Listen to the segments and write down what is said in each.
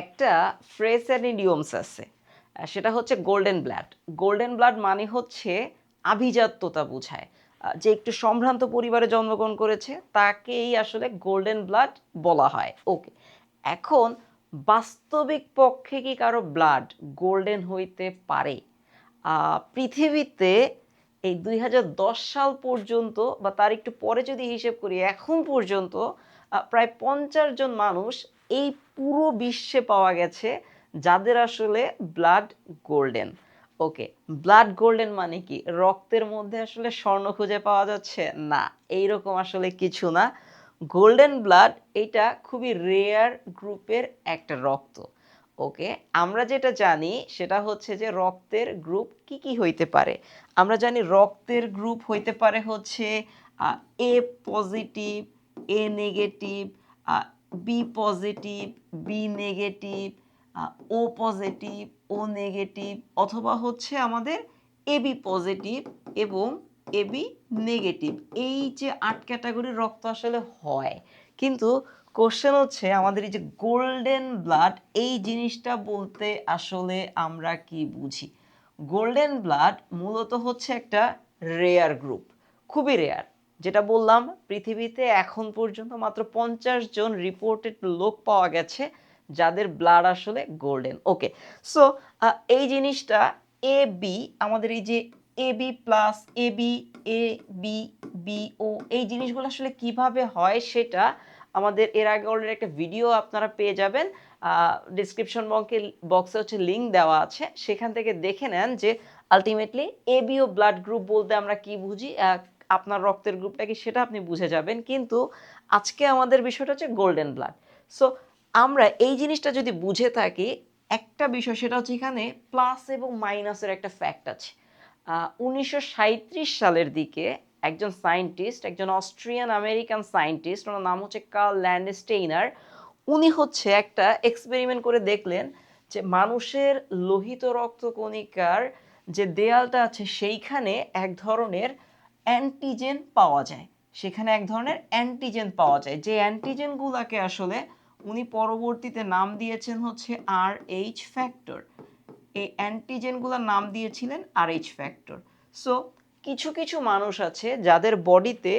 একটা ফ্রেসেনিডিওমস আছে সেটা হচ্ছে গোল্ডেন ব্লাড। গোল্ডেন ব্লাড মানে হচ্ছে আভিজাত্যতা বোঝায়। যে একটু সম্ভ্রান্ত পরিবারে জন্মগ্রহণ করেছে, তাকেই আসলে গোল্ডেন ব্লাড বলা হয়। ওকে, এখন বাস্তবিক পক্ষে কি কারও ব্লাড গোল্ডেন হইতে পারে? পৃথিবীতে এই দুই হাজার দশ সাল পর্যন্ত বা তার একটু পরে যদি হিসেব করি, এখন পর্যন্ত প্রায় পঞ্চাশ জন মানুষ এই পুরো বিশ্বে পাওয়া গেছে যাদের আসলে blood golden okay blood golden মানে কি? রক্তের মধ্যে আসলে স্বর্ণ খুঁজে পাওয়া যাচ্ছে? না, এইরকম আসলে কিছু না। গোল্ডেন ব্লাড এটা খুবই রেয়ার গ্রুপের একটা রক্ত। ওকে আমরা যেটা জানি সেটা হচ্ছে যে রক্তের গ্রুপ কি কি হইতে পারে? আমরা জানি রক্তের গ্রুপ হইতে পারে হচ্ছে A positive A negative B positive B negative O positive O negative অথবা হচ্ছে আমাদের এবি পজিটিভ এবং এবি নেগেটিভ এই যে আট ক্যাটাগরির রক্ত আসলে হয়। কিন্তু কোশ্চেন হচ্ছে আমাদের এই যে গোল্ডেন ব্লাড এই জিনিসটা বলতে আসলে আমরা কি বুঝি? গোল্ডেন ব্লাড মূলত হচ্ছে একটা রেয়ার গ্রুপ খুবই রেয়ার যেটা বললাম, পৃথিবীতে এখন পর্যন্ত মাত্র পঞ্চাশ জন রিপোর্টেড লোক পাওয়া গেছে, যাদের ব্লাড আসলে গোল্ডেন ওকে সো এই জিনিসটা এ বি আমাদের এই যে A B plus A B A B B O এই জিনিসগুলো আসলে কীভাবে হয় সেটা আমাদের এর আগে অলরেডি একটা ভিডিও আপনারা পেয়ে যাবেন। ডিসক্রিপশন বক্সে বক্সে হচ্ছে লিঙ্ক দেওয়া আছে। সেখান থেকে দেখে নেন যে আলটিমেটলি এবিও ব্লাড গ্রুপ বলতে আমরা কি বুঝি? আপনার রক্তের গ্রুপটা কি সেটা আপনি বুঝে যাবেন। কিন্তু আজকে আমাদের বিষয়টা হচ্ছে গোল্ডেন ব্লাড সো আমরা এই জিনিসটা যদি বুঝে থাকি, একটা বিষয় সেটা হচ্ছে এখানে প্লাস এবং মাইনাসের একটা ফ্যাক্ট আছে। উনিশশো সাঁইত্রিশ সালের দিকে একজন সায়েন্টিস্ট একজন অস্ট্রিয়ান আমেরিকান সায়েন্টিস্ট ওনার নাম হচ্ছে কার্ল ল্যান্ডস্টেইনার উনি হচ্ছে একটা এক্সপেরিমেন্ট করে দেখলেন যে মানুষের লোহিত রক্তকণিকার যে দেয়ালটা আছে সেইখানে এক ধরনের অ্যান্টিজেন পাওয়া যায়। সেখানে এক ধরনের অ্যান্টিজেন পাওয়া যায়। যে অ্যান্টিজেনগুলোকে আসলে উনি পরবর্তীতে নাম দিয়েছেন হচ্ছে আর এইচ ফ্যাক্টর এই অ্যান্টিজেনগুলোর নাম দিয়েছিলেন আর এইচ ফ্যাক্টর সো কিছু কিছু মানুষ আছে যাদের বডিতে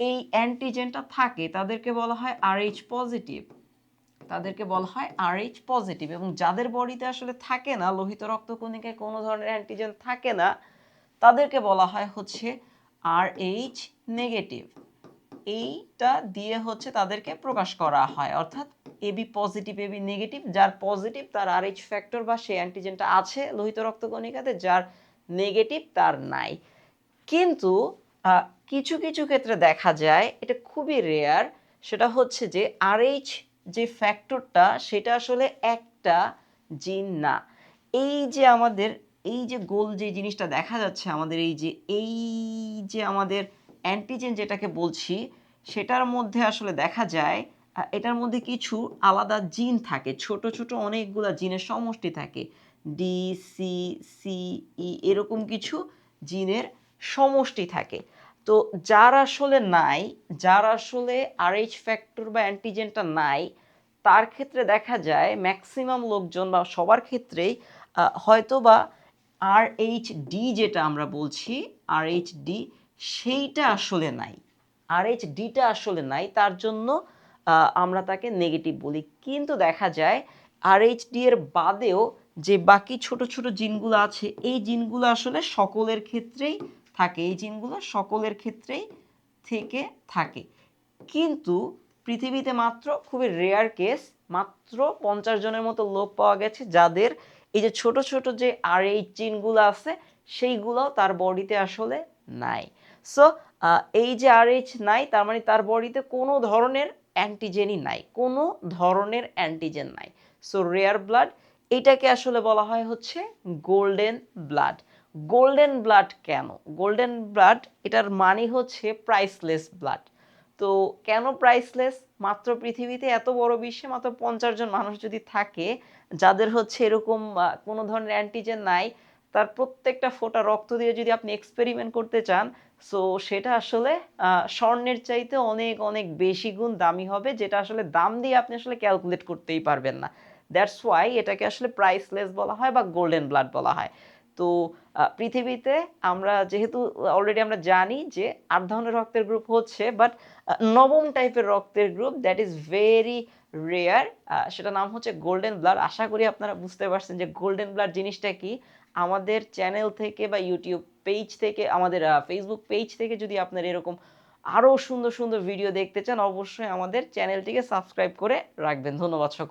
এই অ্যান্টিজেনটা থাকে, তাদেরকে বলা হয় আর এইচ পজিটিভ তাদেরকে বলা হয় আর এইচ পজিটিভ এবং যাদের বডিতে আসলে থাকে না, লোহিত রক্তকণিকায় কোনো ধরনের অ্যান্টিজেন থাকে না, তাদেরকে বলা হয় হচ্ছে আর এইচ নেগেটিভ এইটা দিয়ে হচ্ছে তাদেরকে প্রকাশ করা হয়। অর্থাৎ এবি পজিটিভ এবি নেগেটিভ যার পজিটিভ তার আর এইচ ফ্যাক্টর বা সেই অ্যান্টিজেনটা আছে লোহিত রক্তকণিকাতে, যার নেগেটিভ তার নাই। কিন্তু কিছু কিছু ক্ষেত্রে দেখা যায়, এটা খুবই রেয়ার সেটা হচ্ছে যে আরএইচ যে ফ্যাক্টরটা সেটা আসলে একটা জিন না। এই যে আমাদের এই যে গোল যে জিনিসটা দেখা যাচ্ছে আমাদের, এই যে এই যে আমাদের অ্যান্টিজেন যেটাকে বলছি, সেটার মধ্যে আসলে দেখা যায় এটার মধ্যে কিছু আলাদা জিন থাকে, ছোট ছোট অনেকগুলো জিনের সমষ্টি থাকে ডি সি সি ই এরকম কিছু জিনের সমষ্টি থাকে। তো যার আসলে নাই, যার আসলে আরএইচ ফ্যাক্টর বা অ্যান্টিজেনটা নাই, তার ক্ষেত্রে দেখা যায় ম্যাক্সিমাম লোকজন বা সবার ক্ষেত্রেই হয়তো বা আর এইচ ডি যেটা আমরা বলছি আর এইচ ডি সেইটা আসলে নাই। আর এইচ ডিটা আসলে নাই, তার জন্য আমরা তাকে নেগেটিভ বলি। কিন্তু দেখা যায় আর এইচ ডি এর বাদেও যে বাকি ছোট ছোট জিনগুলো আছে, এই জিনগুলো আসলে সকলের ক্ষেত্রেই থাকে, এই জিনগুলো সকলের ক্ষেত্রেই থেকে থাকে। কিন্তু পৃথিবীতে মাত্র, খুবই রেয়ার কেস মাত্র পঞ্চাশ জনের মতো লোক পাওয়া গেছে, যাদের এই যে ছোট ছোট যে আর এইচ চিনগুলো আছে, সেইগুলো তার বডিতে আসলে নাই। সো এই যে আর এইচ নাই, তার মানে তার বডিতে কোনো ধরনের অ্যান্টিজেনই নাই। কোনো ধরনের অ্যান্টিজেন নাই। সো রেয়ার ব্লাড এটাকে আসলে বলা হয় হচ্ছে গোল্ডেন ব্লাড গোল্ডেন ব্লাড কেন? গোল্ডেন ব্লাড এটার মানে হচ্ছে প্রাইসলেস ব্লাড তো কেন প্রাইসলেস মাত্র পৃথিবীতে এত বড় বিশ্বে মাত্র পঞ্চাশ জন মানুষ যদি থাকে, যাদের হচ্ছে এরকম কোনো ধরনের অ্যান্টিজেন নাই, তার প্রত্যেকটা ফোঁটা রক্ত দিয়ে যদি আপনি এক্সপেরিমেন্ট করতে চান সো সেটা আসলে স্বর্ণের চাইতে অনেক অনেক বেশি গুণ দামি হবে, যেটা আসলে দাম দিয়ে আপনি আসলে ক্যালকুলেট করতেই পারবেন না। দ্যাটস ওয়াই এটাকে আসলে প্রাইসলেস বলা হয় বা গোল্ডেন ব্লাড বলা হয়। তো পৃথিবীতে আমরা যেহেতু অলরেডি আমরা জানি যে আট ধরনের রক্তের গ্রুপ হচ্ছে বাট নবম টাইপের রক্তের group that is very rare সেটা নাম হচ্ছে গোল্ডেন ব্লাড আশা করি আপনারা বুঝতে পারছেন যে গোল্ডেন ব্লাড জিনিসটা কি। আমাদের চ্যানেল থেকে বা ইউটিউব পেজ থেকে, আমাদের ফেসবুক পেজ থেকে যদি আপনার এরকম আরও সুন্দর সুন্দর ভিডিও দেখতে চান, অবশ্যই আমাদের চ্যানেলটিকে সাবস্ক্রাইব করে রাখবেন। ধন্যবাদ সকল